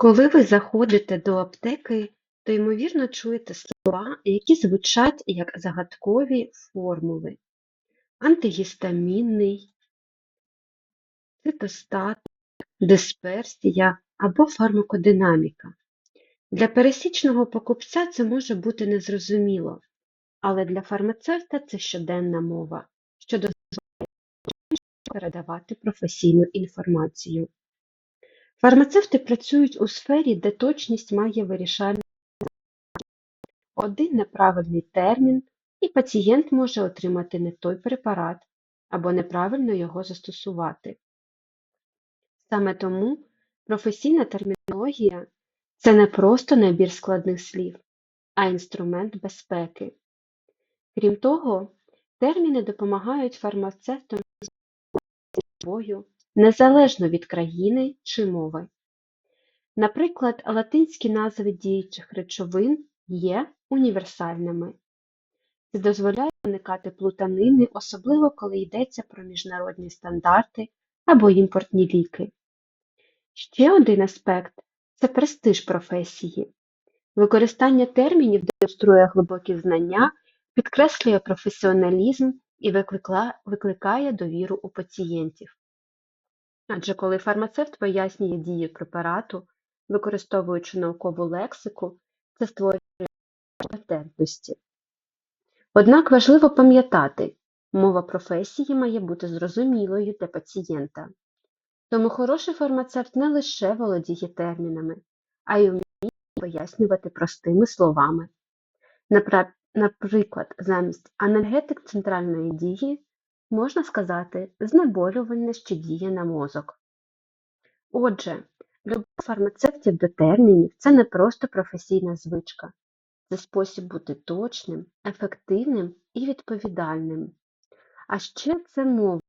Коли ви заходите до аптеки, то ймовірно чуєте слова, які звучать як загадкові формули: антигістамінний, цитостат, дисперсія або фармакодинаміка. Для пересічного покупця це може бути незрозуміло, але для фармацевта це щоденна мова, що дозволяє передавати професійну інформацію. Фармацевти працюють у сфері, де точність має вирішальне один неправильний термін, і пацієнт може отримати не той препарат або неправильно його застосувати. Саме тому професійна термінологія це не просто набір складних слів, а інструмент безпеки. Крім того, терміни допомагають фармацевтам собою незалежно від країни чи мови. Наприклад, латинські назви діючих речовин є універсальними. Це дозволяє уникати плутанини, особливо коли йдеться про міжнародні стандарти або імпортні ліки. Ще один аспект це престиж професії. Використання термінів демонструє глибокі знання, підкреслює професіоналізм і викликає довіру у пацієнтів. Адже коли фармацевт пояснює дію препарату, використовуючи наукову лексику, це створює компетентності. Однак важливо пам'ятати, мова професії має бути зрозумілою для пацієнта. Тому хороший фармацевт не лише володіє термінами, а й вміє пояснювати простими словами. Наприклад, замість анальгетик центральної дії можна сказати знеболювальне, що діє на мозок. Отже, любов фармацевтів до термінів це не просто професійна звичка, це спосіб бути точним, ефективним і відповідальним. А ще це мова,